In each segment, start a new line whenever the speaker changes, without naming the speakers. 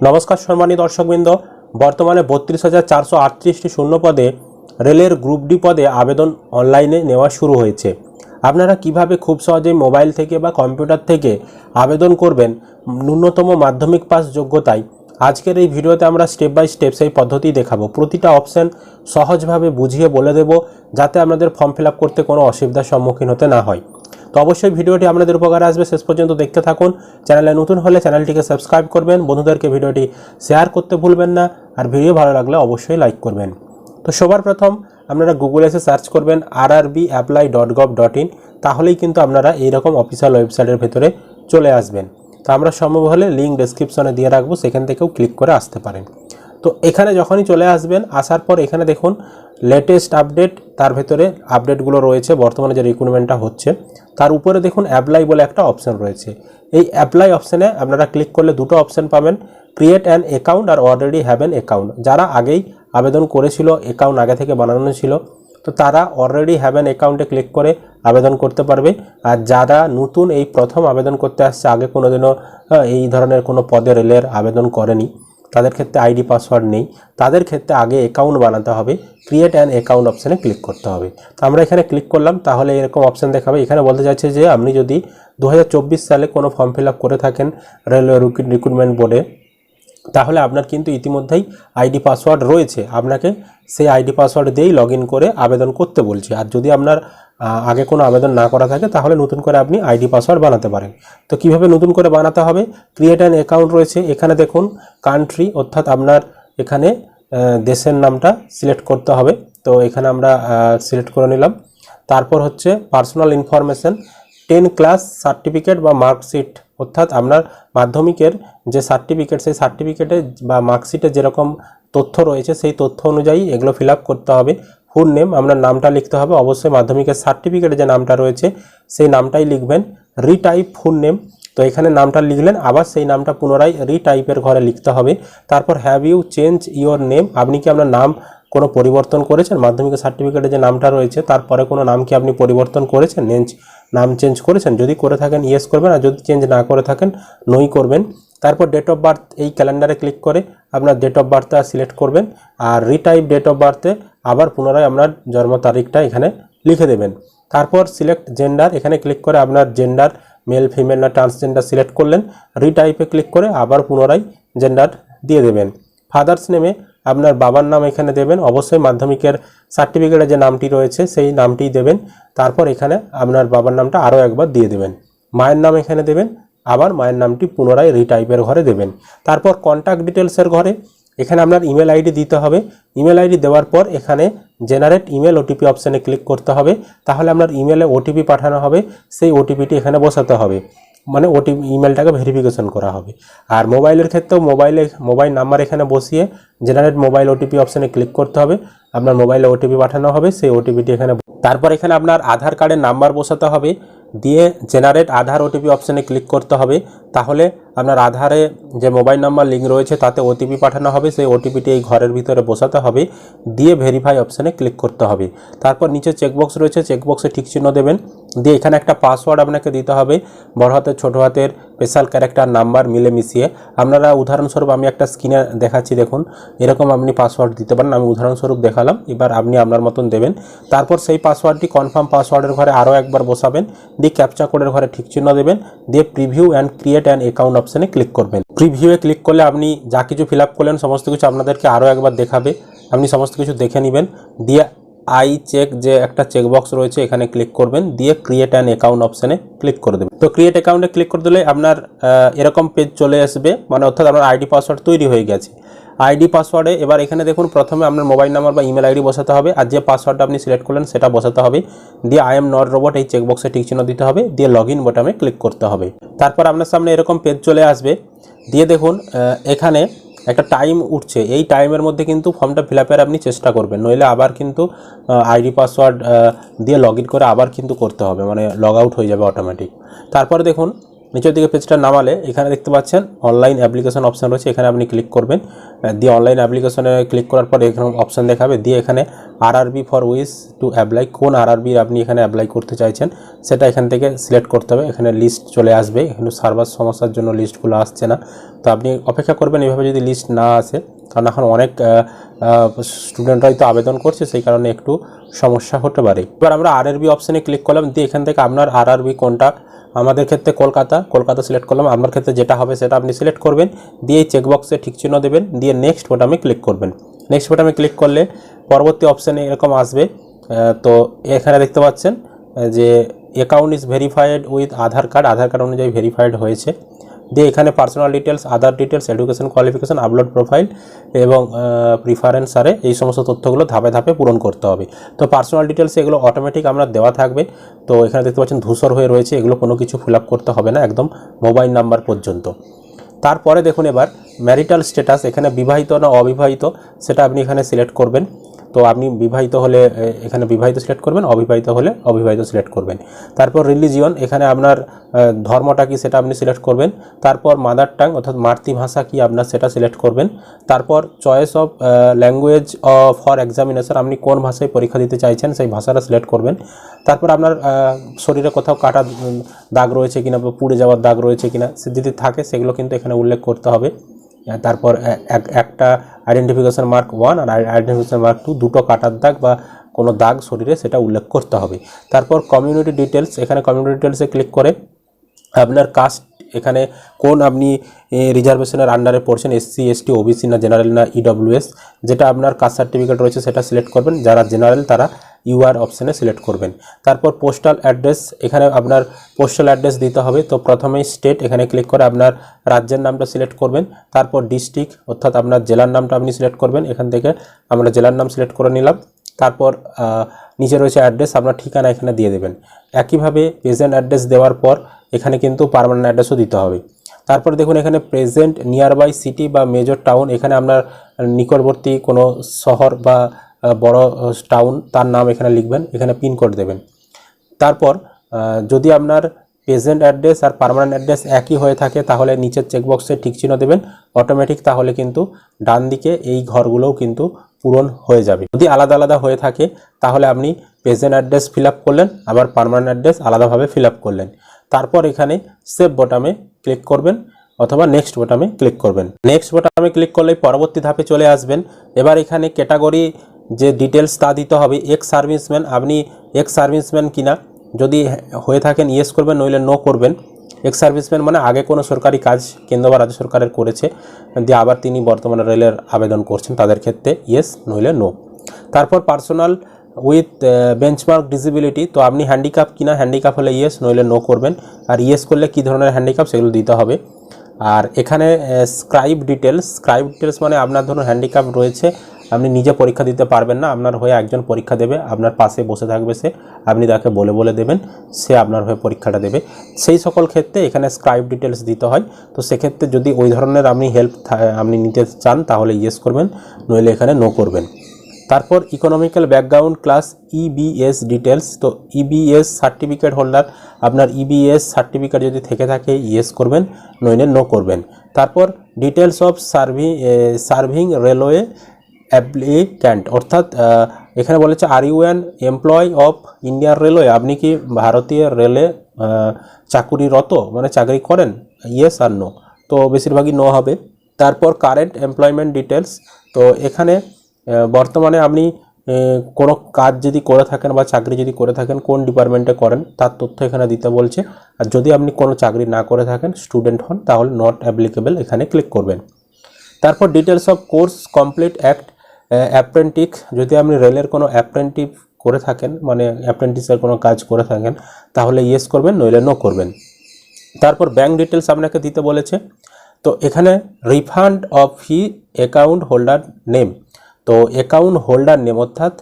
নমস্কার সম্মানী দর্শকবৃন্দ। বর্তমানে বত্রিশ হাজার চারশো আটত্রিশটি শূন্য পদে রেলের গ্রুপ ডি পদে আবেদন অনলাইনে নেওয়া শুরু হয়েছে। আপনারা কীভাবে খুব সহজেই মোবাইল থেকে বা কম্পিউটার থেকে আবেদন করবেন? ন্যূনতম মাধ্যমিক পাস যোগ্যতায়। আজকের এই ভিডিওতে আমরা স্টেপ বাই স্টেপ সেই পদ্ধতি দেখাবো। প্রতিটা অপশন সহজভাবে বুঝিয়ে বলে দেব, যাতে আপনাদের ফর্ম ফিল করতে কোনো অসুবিধার সম্মুখীন হতে না হয়। তো অবশ্যই ভিডিওটি আপনাদের উপকারে আসবে। শেষ পর্যন্ত দেখতে থাকুন। চ্যানেলে নতুন হলে চ্যানেলটিকে সাবস্ক্রাইব করবেন। বন্ধুদেরকে ভিডিওটি শেয়ার করতে ভুলবেন না। আর ভিডিও ভালো লাগলে অবশ্যই লাইক করবেন। তো সবার প্রথম আপনারা গুগলে এসে সার্চ করবেন আর apply dot gov dot in তাহলেই কিন্তু আপনারা এইরকম অফিসিয়াল ওয়েবসাইটের ভেতরে চলে আসবেন। তো আমরা সম্ভব হলে লিঙ্ক ডেসক্রিপশনে দিয়ে রাখব। সেখান থেকেও ক্লিক করে আসতে পারেন। তো এখানে যখনই চলে আসবেন আসার পর এখানে দেখুন লেটেস্ট আপডেট তার ভেতরে আপডেটগুলো রয়েছে বর্তমানে যে রিক্রুটমেন্টটা হচ্ছে। তার উপরে দেখুন অ্যাপ্লাই বলে একটা অপশন রয়েছে। এই অ্যাপ্লাই অপশানে আপনারা ক্লিক করলে দুটো অপশান পাবেন ক্রিয়েট অ্যান অ্যাকাউন্ট আর অলরেডি হ্যাভ অ্যান অ্যাকাউন্ট যারা আগেই আবেদন করেছিল অ্যাকাউন্ট আগে থেকে বানানো ছিল তো তারা অলরেডি হ্যাভ অ্যান অ্যাকাউন্টে ক্লিক করে আবেদন করতে পারবে। আর যারা নতুন এই প্রথম আবেদন করতে আসছে আগে কোনোদিনও আহ, এই ধরনের কোনো পদে রেলের আবেদন করেনি। তাদের ক্ষেত্রে আইডি পাসওয়ার্ড নেই। তাদের ক্ষেত্রে আগে অ্যাকাউন্ট বানাতে হবে। ক্রিয়েট অ্যান অ্যাকাউন্ট অপশানে ক্লিক করতে হবে। তো আমরা এখানে ক্লিক করলাম, তাহলে এরকম অপশান দেখাবে। এখানে বলতে চাইছে যে আপনি যদি দু হাজার চব্বিশ সালে কোনো ফর্ম ফিল করে থাকেন রেলওয়ে রিক্রুটমেন্ট বোর্ডে তাহলে আপনার কিন্তু ইতিমধ্যেই আইডি পাসওয়ার্ড রয়েছে। আপনাকে সেই আইডি পাসওয়ার্ড দিয়েই লগ করে আবেদন করতে বলছে। আর যদি আপনার আগে কোনো আবেদন না করা থাকে, তাহলে নতুন করে আপনি আইডি পাসওয়ার্ড বানাতে পারেন। তো কীভাবে নতুন করে বানাতে হবে? ক্রিয়েট অ্যান অ্যাকাউন্ট রয়েছে। এখানে দেখুন কান্ট্রি অর্থাৎ আপনার এখানে দেশের নামটা সিলেক্ট করতে হবে। তো এখানে আমরা সিলেক্ট করে নিলাম। তারপর হচ্ছে personal information ten class certificate বা মার্কশিট অর্থাৎ আপনার মাধ্যমিকের যে সার্টিফিকেট সেই সার্টিফিকেটে বা মার্কশিটে যেরকম তথ্য রয়েছে, সেই তথ্য অনুযায়ী এগুলো ফিল করতে হবে। ফুল নেম আপনার নামটা লিখতে হবে। অবশ্যই মাধ্যমিকের সার্টিফিকেটে যে নামটা রয়েছে, সেই নামটাই লিখবেন। রিটাইপ ফুল নেম তো এখানে নামটা লিখলেন, আবার সেই নামটা পুনরায় রিটাইপের ঘরে লিখতে হবে। তারপর have you change your name আপনি কি আপনার নাম কোনো পরিবর্তন করেছেন? মাধ্যমিক সার্টিফিকেটে যে নামটা রয়েছে, তারপরে কোনো নাম কি আপনি পরিবর্তন করেছেন? নেঞ্জ নাম চেঞ্জ করেছেন? যদি করে থাকেন ইয়েস করবেন, আর যদি চেঞ্জ না করে থাকেন নই করবেন। তারপর ডেট অফ বার্থ এই ক্যালেন্ডারে ক্লিক করে আপনার ডেট অফ বার্থটা সিলেক্ট করবেন, আর রিটাইপ ডেট অফ বার্থে আবার পুনরায় আপনার জন্ম তারিখটা এখানে লিখে দেবেন। তারপর সিলেক্ট জেন্ডার এখানে ক্লিক করে আপনার জেন্ডার মেল ফিমেল না ট্রান্সজেন্ডার সিলেক্ট করলেন রিটাইপে ক্লিক করে আবার পুনরায় জেন্ডার দিয়ে দেবেন। ফাদার্স নেমে আপনার বাবার নাম এখানে দেবেন, অবশ্যই মাধ্যমিকের সার্টিফিকেটে যে নামটি রয়েছে সেই নামটি দেবেন। তারপর এখানে আপনার বাবার নামটা আরও একবার দিয়ে দেবেন। মায়ের নাম এখানে দেবেন, আবার মায়ের নামটি পুনরায় রিটাইপের ঘরে দেবেন। তারপর কন্ট্যাক্ট ডিটেলসের ঘরে এখানে আপনার ইমেল আইডি দিতে হবে। ইমেল আইডি দেওয়ার পর এখানে জেনারেট ইমেল ওটিপি অপশানে ক্লিক করতে হবে। তাহলে আপনার ইমেলে ওটিপি পাঠানো হবে। সেই ওটিপিটি এখানে বসাতে হবে। মানে ওটিপি ইমেলটাকে ভেরিফিকেশন করা হবে। আর মোবাইলের ক্ষেত্রেও মোবাইলে মোবাইল নাম্বার এখানে বসিয়ে জেনারেট মোবাইল ওটিপি অপশানে ক্লিক করতে হবে। আপনার মোবাইলে ওটিপি পাঠানো হবে। সেই ওটিপিটি এখানে তারপর এখানে আপনার আধার কার্ডের নাম্বার বসাতে হবে। দিয়ে জেনারেট আধার ওটিপি অপশানে ক্লিক করতে হবে। তাহলে আপনার আধারে যে মোবাইল নাম্বার লিঙ্ক রয়েছে, তাতে ওটিপি পাঠানো হবে। সেই ওটিপিটি এই ঘরের ভিতরে বসাতে হবে। দিয়ে ভেরিফাই অপশানে ক্লিক করতে হবে। তারপর নিচে চেকবক্স রয়েছে। চেকবক্সে ঠিক চিহ্ন দেবেন। দিয়ে এখানে একটা পাসওয়ার্ড আপনাকে দিতে হবে। বড় হাতের, ছোটো হাতের স্পেশাল ক্যারেক্টার নাম্বার মিলে মিশিয়ে আপনারা উদাহরণস্বরূপ আমি একটা স্ক্রিনে দেখাচ্ছি, দেখুন। এরকম আপনি পাসওয়ার্ড দিতে পারেন। আমি উদাহরণস্বরূপ দেখালাম। এবার আপনি আপনার মতন দেবেন। তারপর সেই পাসওয়ার্ডটি কনফার্ম পাসওয়ার্ডের ঘরে আরও একবার বসাবেন। দিয়ে ক্যাপচা কোডের ঘরে ঠিক চিহ্ন দেবেন। দিয়ে preview and create an account অপশানে ক্লিক করবেন। প্রিভিউয়ে ক্লিক করলে আপনি যা কিছু ফিল করলেন, সমস্ত কিছু আপনাদেরকে আরও একবার দেখাবে। আপনি সমস্ত কিছু দেখে নেবেন। দিয়ে আই চেক যে একটা চেকবক্স রয়েছে, এখানে ক্লিক করবেন, দিয়ে ক্রিয়েট অ্যান অ্যাকাউন্ট অপশানে ক্লিক করে দেবেন। তো ক্রিয়েট অ্যাকাউন্টে ক্লিক করে দিলে আপনার এরকম পেজ চলে আসবে মানে অর্থাৎ আপনার আইডি পাসওয়ার্ড তৈরি হয়ে গেছে। আইডি পাসওয়ার্ডে এবার এখানে দেখুন, প্রথমে আপনার মোবাইল নাম্বার বা ইমেল আইডি বসাতে হবে, আর যে পাসওয়ার্ডটা আপনি সিলেক্ট করলেন সেটা বসাতে হবে। দিয়ে আই এম নট রোবট এই চেকবক্সে চিহ্ন দিতে হবে, দিয়ে লগ ইন বোটামে ক্লিক করতে হবে। তারপর আপনার সামনে এরকম পেজ চলে আসবে। দিয়ে দেখুন এখানে একটা টাইম উঠছে। এই টাইমের মধ্যে কিন্তু ফর্মটা ফিল আপের আপনি চেষ্টা করবেন। নইলে আবার কিন্তু আইডি পাসওয়ার্ড দিয়ে লগ করে আবার কিন্তু করতে হবে। মানে লগ আউট হয়ে যাবে অটোমেটিক তারপরে দেখুন নিচের দিকে পেজটা নামালে এখানে দেখতে পাচ্ছেন অনলাইন অ্যাপ্লিকেশন অপশন রয়েছে, এখানে আপনি ক্লিক করবেন। দিয়ে অনলাইন অ্যাপ্লিকেশনে ক্লিক করার পরে এখানে অপশন দেখাবে। দিয়ে এখানে RRB for wish to apply কোন আর আরআরবি আপনি এখানে অ্যাপ্লাই করতে চাইছেন, সেটা এখান থেকে সিলেক্ট করতে হবে। এখানে লিস্ট চলে আসবে এখানে সার্ভার সমস্যার জন্য লিস্টগুলো আসছে না। তো আপনি অপেক্ষা করবেন এভাবে যদি লিস্ট না আসে, কারণ এখন অনেক স্টুডেন্টরাই তো আবেদন করছে, সেই কারণে একটু সমস্যা হতে পারে। এবার আমরা আরআরবি অপশানে ক্লিক করলাম, দিয়ে এখান থেকে আপনার আরআরবি কোনটা আমাদের ক্ষেত্রে কলকাতা কলকাতা সিলেক্ট করলাম। আপনার ক্ষেত্রে যেটা হবে সেটা আপনি সিলেক্ট করবেন, দিয়ে চেকবক্সে ঠিক চিহ্ন দেবেন, দিয়ে নেক্সট বোটামে ক্লিক করবেন। নেক্সট বোটামে ক্লিক করলে পরবর্তী অপশানে এরকম আসবে। তো এখানে দেখতে পাচ্ছেন যে account is verified with Aadhaar card Aadhaar card অনুযায়ী ভেরিফাইড হয়েছে। দিয়ে এখানে personal details other details education qualification upload profile এবং প্রিফারেন্স আরে এই সমস্ত তথ্যগুলো ধাপে ধাপে পূরণ করতে হবে। তো পার্সোনাল ডিটেলস এগুলো অটোমেটিক আমরা দেওয়া থাকবে। তো এখানে দেখতে পাচ্ছেন ধূসর হয়ে রয়েছে, এগুলো কোনো কিছু ফিল আপ করতে হবে না একদম মোবাইল নাম্বার পর্যন্ত। তারপরে দেখুন এবার ম্যারিটাল স্ট্যাটাস এখানে বিবাহিত না অবিবাহিত, সেটা আপনি এখানে সিলেক্ট করবেন। তো আপনি বিবাহিত হলে এখানে বিবাহিত সিলেক্ট করবেন, অবিবাহিত হলে অবিবাহিত সিলেক্ট করবেন। তারপর রিলিজিয়ন এখানে আপনার ধর্মটা কি সেটা আপনি সিলেক্ট করবেন। তারপর মাদার টাং অর্থাৎ মাতৃভাষা কি আপনার সেটা সিলেক্ট করবেন। তারপর choice of language for examination আপনি কোন ভাষায় পরীক্ষা দিতে চাইছেন, সেই ভাষাটা সিলেক্ট করবেন। তারপর আপনার শরীরে কোথাও কাটা দাগ রয়েছে কিনা বা পুড়ে যাওয়ার দাগ রয়েছে কিনা, যদি থাকে, সেগুলো কিন্তু এখানে উল্লেখ করতে হবে। তারপর এক- একটা আইডেন্টিফিকেশন মার্ক ওয়ান আর আইডেন্টিফিকেশন মার্ক টু দুটো কাটার দাগ বা কোনো দাগ শরীরে সেটা উল্লেখ করতে হবে। তারপর কমিউনিটি ডিটেলস এখানে কমিউনিটি ডিটেলসে ক্লিক করে আপনার কাস্ট এখানে কোন আপনি রিজার্ভেশনের আন্ডারে পড়ছেন এসসি এসটি ওবিসি না জেনারেল না ইডব্লিউএস যেটা আপনার কাস্ট সার্টিফিকেট রয়েছে সেটা সিলেক্ট করবেন। যারা জেনারেল তারা ইউআর অপশানে সিলেক্ট করবেন। তারপর পোস্টাল অ্যাড্রেস এখানে আপনার পোস্টাল অ্যাড্রেস দিতে হবে। তো প্রথমেই স্টেট এখানে ক্লিক করে আপনার রাজ্যের নামটা সিলেক্ট করবেন। তারপর ডিস্ট্রিক্ট অর্থাৎ আপনার জেলার নামটা আপনি সিলেক্ট করবেন। এখান থেকে আমরা জেলার নাম সিলেক্ট করে নিলাম। তারপর নিচে রয়েছে অ্যাড্রেস আপনার ঠিকানা এখানে দিয়ে দেবেন। একইভাবে প্রেজেন্ট অ্যাড্রেস দেওয়ার পর এখানে কিন্তু পারমানেন্ট অ্যাড্রেসও দিতে হবে। তারপর দেখুন, এখানে প্রেজেন্ট নিয়ার বাই সিটি বা মেজর টাউন এখানে আপনার নিকটবর্তী কোনো শহর বা বড় টাউন তার নাম এখানে লিখবেন, এখানে পিনকোড দেবেন। তারপর যদি আপনার প্রেজেন্ট অ্যাড্রেস আর পার্মানেন্ট অ্যাড্রেস একই হয়ে থাকে, তাহলে নিচের চেকবক্সে ঠিক চিহ্ন দেবেন অটোমেটিক তাহলে কিন্তু ডান দিকে এই ঘরগুলোও কিন্তু পূরণ হয়ে যাবে। যদি আলাদা আলাদা হয়ে থাকে, তাহলে আপনি প্রেজেন্ট অ্যাড্রেস ফিল করলেন, আবার পার্মানেন্ট অ্যাড্রেস আলাদাভাবে ফিল করলেন। তারপর এখানে সেভ বটামে ক্লিক করবেন, অথবা নেক্সট বোটামে ক্লিক করবেন। নেক্সট বোটামে ক্লিক করলেই পরবর্তী ধাপে চলে আসবেন। এবার এখানে ক্যাটাগরি যে ডিটেলস তা দিতে হবে এক্স সার্ভিসম্যান আপনি এক্স সার্ভিসম্যান কিনা? যদি হয়ে থাকেন ইয়েস করবেন, নইলে নো করবেন। এক্স সার্ভিসম্যান মানে আগে কোনো সরকারি কাজ কেন্দ্র বা রাজ্য সরকারের করেছে, দিয়ে আবার তিনি বর্তমানে রেলের আবেদন করছেন তাদের ক্ষেত্রে ইয়েস নইলে নো তারপর পার্সোনাল উইথ বেঞ্চমার্ক ডিসিবিলিটি তো আপনি হ্যান্ডিক্যাপ কিনা হ্যান্ডিক্যাপ হলে ইয়েস নইলে নো করবেন। আর ইয়েস করলে কী ধরনের হ্যান্ডিক্যাপ সেগুলো দিতে হবে। আর এখানে স্ক্রাইব ডিটেলস স্ক্রাইব ডিটেলস মানে আপনার ধরুন হ্যান্ডিক্যাপ রয়েছে আপনি নিজে পরীক্ষা দিতে পারবেন না, আপনার হয়ে একজন পরীক্ষা দেবে, আপনার পাশে বসে থাকবে সে, আপনি তাকে বলে বলে দেবেন, সে আপনার হয়ে পরীক্ষাটা দেবে। সেই সকল ক্ষেত্রে এখানে স্ক্রাইব ডিটেলস দিতে হয়, তো সেক্ষেত্রে যদি ওই ধরনের আপনি হেল্প আপনি নিতে চান, তাহলে ইয়েস করবেন, নইলে এখানে নো করবেন। তারপর economical background class EBS details তো ইবিএস সার্টিফিকেট হোল্ডার আপনার ইবিএস সার্টিফিকেট যদি থেকে থাকে ইয়েস করবেন, নইলে নো করবেন। তারপর details of serve serving railway applicant অর্থাৎ এখানে বলেছে are you an employ of Indian railway আপনি কি ভারতীয় রেলে চাকুরিরত মানে চাকরি করেন? ইয়েস আর নো তো বেশিরভাগই নো হবে। তারপর কারেন্ট এমপ্লয়মেন্ট ডিটেলস তো এখানে বর্তমানে আপনি কোনো কাজ যদি করে থাকেন বা চাকরি যদি করে থাকেন, কোন ডিপার্টমেন্টে করেন, তার তথ্য এখানে দিতে বলছে। আর যদি আপনি কোনো চাকরি না করে থাকেন স্টুডেন্ট হন, তাহলে নট অ্যাপ্লিকেবল এখানে ক্লিক করবেন। তারপর details of course complete act apprentice যদি আপনি রেলের কোনো অ্যাপ্রেন্টিভ করে থাকেন মানে অ্যাপ্রেন্টিসের কোনো কাজ করে থাকেন, তাহলে ইয়েস করবেন, নইলে নো করবেন। তারপর ব্যাঙ্ক ডিটেলস আপনাকে দিতে বলেছে। তো এখানে refund of he account holder name তো অ্যাকাউন্ট হোল্ডার নেম অর্থাৎ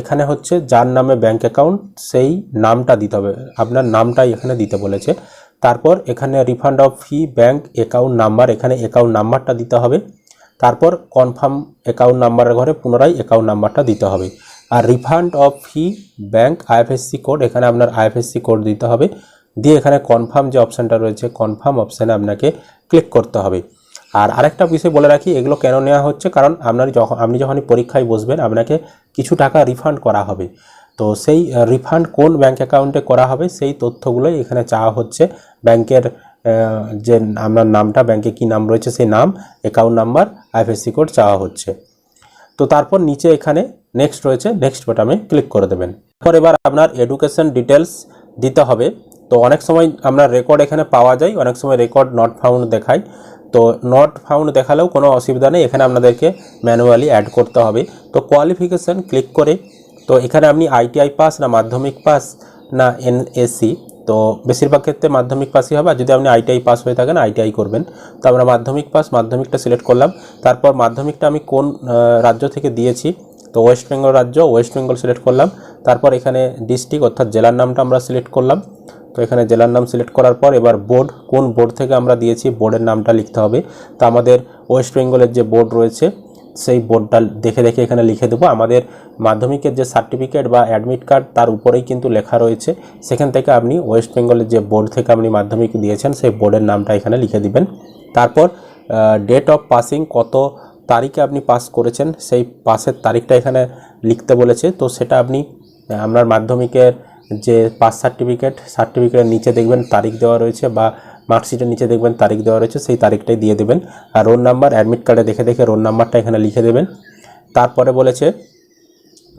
এখানে হচ্ছে যার নামে ব্যাংক অ্যাকাউন্ট সেই নামটা দিতে হবে। আপনার নামটাই এখানে দিতে বলেছে। তারপর এখানে refund of fee bank account number এখানে অ্যাকাউন্ট নাম্বারটা দিতে হবে। তারপর কনফার্ম অ্যাকাউন্ট নাম্বারের ঘরে পুনরায় অ্যাকাউন্ট নাম্বারটা দিতে হবে। আর refund of fee bank IFSC code, এখানে আপনার আইএফএসসি কোড দিতে হবে। দিয়ে এখানে কনফার্ম যে অপশানটা রয়েছে, কনফার্ম অপশানে আপনাকে ক্লিক করতে হবে। আর আরেকটা বিষয় বলে রাখি, এগুলো কেন নেওয়া হচ্ছে? কারণ আপনার যখন, আপনি যখনই পরীক্ষায় বসবেন, আপনাকে কিছু টাকা রিফান্ড করা হবে। তো সেই রিফান্ড কোন ব্যাঙ্ক অ্যাকাউন্টে করা হবে, সেই তথ্যগুলোই এখানে চাওয়া হচ্ছে ব্যাংকের যে আপনার নামটা, ব্যাংকে কি নাম রয়েছে সেই নাম অ্যাকাউন্ট নাম্বার আইএফএসসি কোড চাওয়া হচ্ছে। তো তারপর নিচে এখানে নেক্সট রয়েছে নেক্সট বাটনে ক্লিক করে দেবেন। তারপর এবার আপনার এডুকেশন ডিটেলস দিতে হবে। তো অনেক সময় আপনার রেকর্ড এখানে পাওয়া যায়, অনেক সময় রেকর্ড নট ফাউন্ড দেখায় তো নট ফাউন্ড দেখালেও কোনো অসুবিধা নেই, এখানে আপনাদেরকে ম্যানুয়ালি অ্যাড করতে হবে। তো কোয়ালিফিকেশান ক্লিক করে, তো এখানে আপনি আইটিআই পাস না মাধ্যমিক পাস না এনএসসি তো বেশিরভাগ ক্ষেত্রে মাধ্যমিক পাসই হবে। আর যদি আপনি আইটিআই পাস হয়ে থাকেন আইটিআই করবেন। তো আমরা মাধ্যমিক পাস মাধ্যমিকটা সিলেক্ট করলাম। তারপর মাধ্যমিকটা আমি কোন রাজ্য থেকে দিয়েছি? তো ওয়েস্ট বেঙ্গল রাজ্য ওয়েস্ট বেঙ্গল সিলেক্ট করলাম। তারপর এখানে ডিস্ট্রিক্ট অর্থাৎ জেলার নামটা আমরা সিলেক্ট করলাম। তো এখানে জেলার নাম সিলেক্ট করার পর এবার বোর্ড কোন বোর্ড থেকে আমরা দিয়েছি বোর্ডের নামটা লিখতে হবে। তো আমাদের ওয়েস্ট বেঙ্গলের যে বোর্ড রয়েছে সেই বোর্ডটা দেখে দেখে এখানে লিখে দেবো। আমাদের মাধ্যমিকের যে সার্টিফিকেট বা অ্যাডমিট কার্ড তার উপরেই কিন্তু লেখা রয়েছে। সেখান থেকে আপনি ওয়েস্ট বেঙ্গলের যে বোর্ড থেকে আপনি মাধ্যমিক দিয়েছেন, সেই বোর্ডের নামটা এখানে লিখে দিবেন। তারপর ডেট অফ পাসিং কত তারিখে আপনি পাস করেছেন, সেই পাসের তারিখটা এখানে লিখতে বলেছে। তো সেটা আপনি আপনার মাধ্যমিকের যে পাস সার্টিফিকেট সার্টিফিকেটের নিচে দেখবেন, তারিখ দেওয়া রয়েছে বা মার্কশিটের নিচে দেখবেন তারিখ দেওয়া রয়েছে, সেই তারিখটাই দিয়ে দেবেন। আর রোল নাম্বার অ্যাডমিট কার্ডে দেখে দেখে রোল নাম্বারটা এখানে লিখে দেবেন। তারপরে বলেছে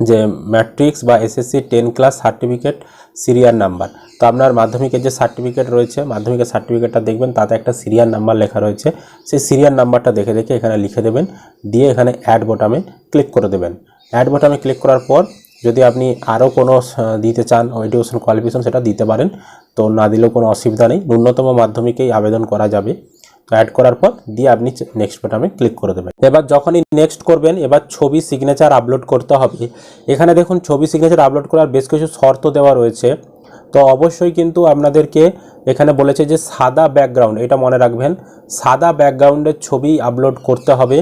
যে ম্যাট্রিক্স বা SSC ten class certificate serial number তো আপনার মাধ্যমিকের যে সার্টিফিকেট রয়েছে, মাধ্যমিকের সার্টিফিকেটটা দেখবেন, তাতে একটা সিরিয়াল নাম্বার লেখা রয়েছে। সেই সিরিয়াল নাম্বারটা দেখে দেখে এখানে লিখে দেবেন। দিয়ে এখানে অ্যাড বোটামে ক্লিক করে দেবেন। অ্যাড বোটামে ক্লিক করার পর যদি আপনি আরও কোনো দিতে চান এডুকেশন কোয়ালিফিকেশন সেটা দিতে পারেন। তো না দিলেও কোনো অসুবিধা নেই। ন্যূনতম মাধ্যমিকেই আবেদন করা যাবে। তো অ্যাড করার পর দিয়ে আপনি নেক্সট বাটনে ক্লিক করে দেবেন। এবার যখনই নেক্সট করবেন, এবার ছবি সিগনেচার আপলোড করতে হবে। এখানে দেখুন, ছবি সিগনেচার আপলোড করার বেশ কিছু শর্ত দেওয়া রয়েছে। তো অবশ্যই কিন্তু আপনাদেরকে এখানে বলেছে যে সাদা ব্যাকগ্রাউন্ড এটা মনে রাখবেন, সাদা ব্যাকগ্রাউন্ডের ছবি আপলোড করতে হবে।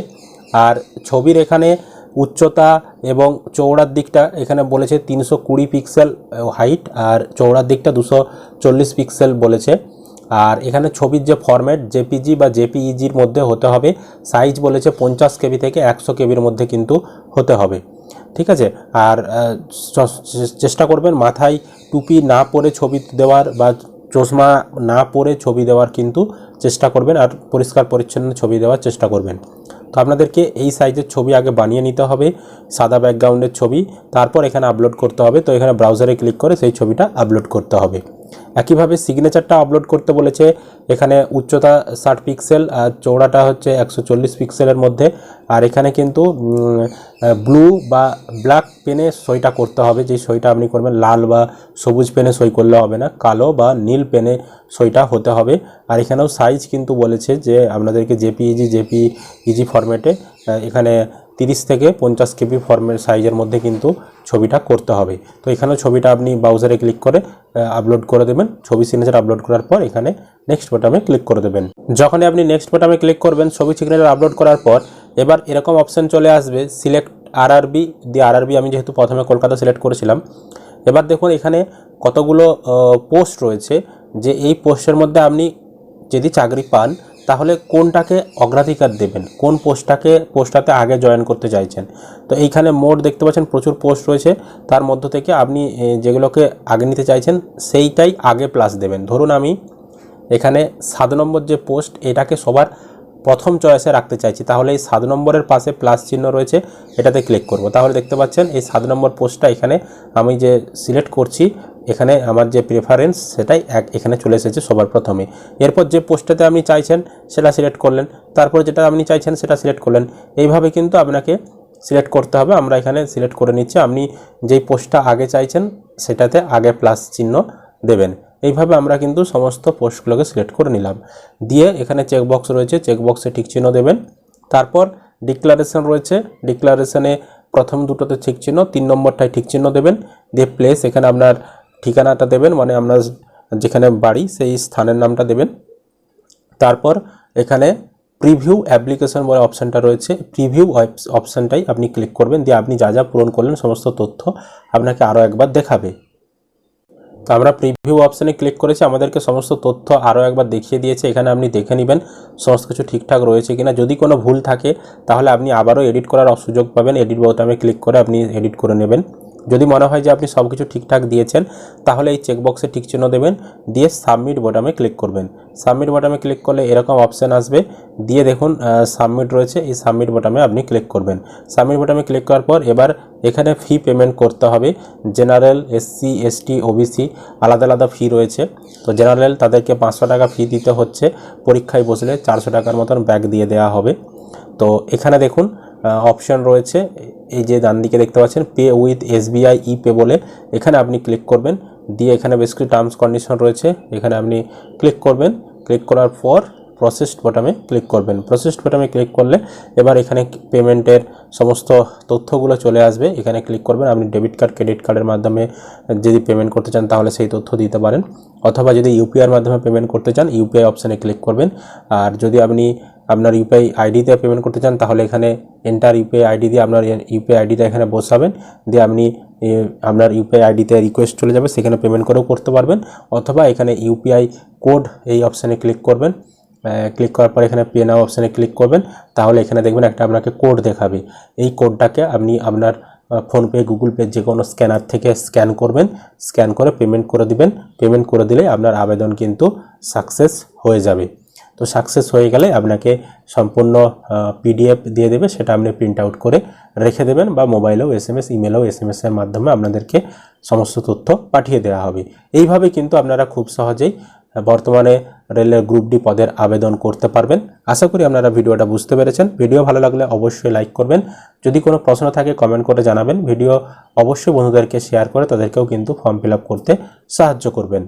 আর ছবির এখানে উচ্চতা এবং চৌড়ার দিকটা এখানে বলেছে তিনশো কুড়ি পিক্সেল হাইট আর চৌড়ার দিকটা দুশো চল্লিশ পিক্সেল বলেছে। আর এখানে ছবির যে ফরম্যাট জেপিজি বা জেপিইজির মধ্যে হতে হবে সাইজ বলেছে পঞ্চাশ কেবি থেকে একশো কেবির মধ্যে কিন্তু হতে হবে। ঠিক আছে? আর চেষ্টা করবেন মাথায় টুপি না পরে ছবি দেওয়ার বা চশমা না পরে ছবি দেওয়ার কিন্তু চেষ্টা করবেন আর পরিষ্কার পরিচ্ছন্ন ছবি দেওয়ার চেষ্টা করবেন। আপনাদেরকে এই সাইজের ছবি আগে বানিয়ে নিতে হবে, সাদা ব্যাকগ্রাউন্ডের ছবি, তারপর এখানে আপলোড করতে হবে, তো এখানে ব্রাউজারে ক্লিক করে সেই ছবিটা আপলোড করতে হবে। একইভাবে সিগনেচারটা আপলোড করতে বলেছে, এখানে উচ্চতা ষাট পিক্সেল আর চৌড়াটা হচ্ছে একশো চল্লিশ পিক্সেলের মধ্যে, আর এখানে কিন্তু ব্লু বা ব্ল্যাক পেনে সইটা করতে হবে, যে সইটা আপনি করবেন, লাল বা সবুজ পেনে সই করলে হবে না, কালো বা নীল পেনে সইটা হতে হবে, আর এখানেও সাইজ কিন্তু বলেছে যে, আপনাদেরকে জেপিইজি জেপিইজি ফরম্যাটে এখানে তিরিশ থেকে পঞ্চাশ কেবি ফর্মের সাইজের মধ্যে কিন্তু ছবিটা করতে হবে। তো এখানেও ছবিটা আপনি ব্রাউজারে ক্লিক করে আপলোড করে দেবেন। ছবি সিগনেচার আপলোড করার পর এখানে নেক্সট বাটনে ক্লিক করে দেবেন। যখনই আপনি নেক্সট বাটনে ক্লিক করবেন, ছবি সিগনেচার আপলোড করার পর, এবার এরকম অপশন চলে আসবে সিলেক্ট আরআরবি দিয়ে আরআরবি আমি যেহেতু প্রথমে কলকাতা সিলেক্ট করেছিলাম। এবার দেখুন এখানে কতগুলো পোস্ট রয়েছে। যে এই পোস্টের মধ্যে আপনি যদি চাকরি পান তাহলে কোনটাকে অগ্রাধিকার দেবেন? কোন পোস্টটাকে, পোস্টটাতে আগে জয়েন করতে চাইছেন? তো এইখানে মোট দেখতে পাচ্ছেন প্রচুর পোস্ট রয়েছে। তার মধ্য থেকে আপনি যেগুলোকে আগে নিতে চাইছেন, সেইটাই আগে প্লাস দেবেন। ধরুন আমি এখানে সাত নম্বর যে পোস্ট, এটাকে সবার প্রথম চয়েসে রাখতে চাইছি। তাহলে এই সাত নম্বরের পাশে প্লাস চিহ্ন রয়েছে, এটাতে ক্লিক করব। তাহলে দেখতে পাচ্ছেন এই সাত নম্বর পোস্টটা এখানে আমি যে সিলেক্ট করছি এখানে আমার যে প্রেফারেন্স সেটাই এক, এখানে চলে এসেছে সবার প্রথমে। এরপর যে পোস্টটাতে আপনি চাইছেন, সেটা সিলেক্ট করলেন। তারপর যেটা আপনি চাইছেন, সেটা সিলেক্ট করলেন। এইভাবে কিন্তু আপনাকে সিলেক্ট করতে হবে। আমরা এখানে সিলেক্ট করে নিচ্ছি। আপনি যেই পোস্টটা আগে চাইছেন, সেটাতে আগে প্লাস চিহ্ন দেবেন। এইভাবে আমরা কিন্তু সমস্ত পোস্টগুলোকে সিলেক্ট করে নিলাম। দিয়ে এখানে চেকবক্স রয়েছে। চেকবক্সে ঠিক চিহ্ন দেবেন। তারপর ডিক্লারেশন রয়েছে। ডিক্লারেশনে প্রথম দুটোতে ঠিক চিহ্ন, তিন নম্বরটায় ঠিক চিহ্ন দেবেন। দিয়ে প্লেস এখানে আপনার ঠিকানাটা দেবেন মানে আপনার যেখানে বাড়ি সেই স্থানের নামটা দেবেন। তারপর এখানে প্রিভিউ অ্যাপ্লিকেশন বলে অপশানটা রয়েছে। প্রিভিউ অপশানটাই আপনি ক্লিক করবেন, দিয়ে আপনি যা যা পূরণ করলেন সমস্ত তথ্য আপনাকে আরও একবার দেখাবে। তো আমরা প্রিভিউ অপশানে ক্লিক করেছি, আমাদেরকে সমস্ত তথ্য আরও একবার দেখিয়ে দিয়েছে। এখানে আপনি দেখে নেবেন সমস্ত কিছু ঠিকঠাক রয়েছে কিনা। যদি কোনো ভুল থাকে, তাহলে আপনি আবারও এডিট করার সুযোগ পাবেন। এডিট বোতামে ক্লিক করে আপনি এডিট করে নেবেন। যদি মনে হয় যে আপনি সব কিছু ঠিকঠাক দিয়েছেন, তাহলে এই চেকবক্সে টিক চিহ্ন দেবেন, দিয়ে সাবমিট বোতামে ক্লিক করবেন। সাবমিট বোতামে ক্লিক করলে এরকম অপশান আসবে। দিয়ে দেখুন সাবমিট রয়েছে, এই সাবমিট বোতামে আপনি ক্লিক করবেন। সাবমিট বোতামে ক্লিক করার পর এবার এখানে ফি পেমেন্ট করতে হবে। জেনারেল এসসি এসটি ওবিসি আলাদা আলাদা ফি রয়েছে। তো জেনারেল তাদেরকে পাঁচশো টাকা ফি দিতে হচ্ছে। পরীক্ষায় বসলে চারশো টাকার মতন ব্যাগ দিয়ে দেওয়া হবে। তো এখানে দেখুন অপশন রয়েছে। এই যে ডান দিকে দেখতে পাচ্ছেন pay with SBI e pay বলে এখানে আপনি ক্লিক করবেন। দিয়ে এখানে বেশ কিছু টার্মস কন্ডিশন রয়েছে, এখানে আপনি ক্লিক করবেন। ক্লিক করার পর প্রসেসড বোতামে ক্লিক করবেন। প্রসেসড বোতামে ক্লিক করলে এবার এখানে পেমেন্টের সমস্ত তথ্যগুলো চলে আসবে। এখানে ক্লিক করবেন, আপনি ডেবিট কার্ড ক্রেডিট কার্ডের মাধ্যমে যদি পেমেন্ট করতে চান তাহলে সেই তথ্য দিতে পারেন। অথবা যদি ইউপিআইয়ের মাধ্যমে পেমেন্ট করতে চান ইউপিআই অপশানে ক্লিক করবেন। আর যদি আপনি আপনার ইউপিআই আইডি দিয়ে পেমেন্ট করতে চান, তাহলে এখানে এন্টার ইউপিআই আইডি দিয়ে আপনার ইউপিআই আইডিটা এখানে বসাবেন। দিয়ে আপনি আপনার ইউপিআই আইডিতে রিকোয়েস্ট চলে যাবে। সেখানে পেমেন্ট করেও করতে পারবেন। অথবা এখানে ইউপিআই কোড এই অপশানে ক্লিক করবেন। ক্লিক করার পর এখানে পে নাও অপশানে ক্লিক করবেন, তাহলে এখানে দেখবেন একটা আপনাকে কোড দেখাবে। এই কোডটাকে আপনি আপনার ফোনপে গুগল পে যে কোনো স্ক্যানার থেকে স্ক্যান করবেন স্ক্যান করে পেমেন্ট করে দিবেন। পেমেন্ট করে দিলে আপনার আবেদন কিন্তু সাকসেস হয়ে যাবে। তো সাকসেস হয়ে গেলে আপনাকে সম্পূর্ণ পিডিএফ দিয়ে দেবে, সেটা আপনি প্রিন্ট আউট করে রেখে দেবেন বা মোবাইলেও এস এম এস ইমেলেও এস এম এর মাধ্যমে আপনাদেরকে সমস্ত তথ্য পাঠিয়ে দেওয়া হবে। এইভাবে কিন্তু আপনারা খুব সহজেই বর্তমানে রেলের গ্রুপ ডি পদের আবেদন করতে পারবেন। আশা করি আপনারা ভিডিওটা বুঝতে পেরেছেন। ভিডিও ভালো লাগলে অবশ্যই লাইক করবেন। যদি কোনো প্রশ্ন থাকে কমেন্ট করে জানাবেন। ভিডিও অবশ্যই বন্ধুদেরকে শেয়ার করে তাদেরকেও কিন্তু ফর্ম ফিল করতে সাহায্য করবেন।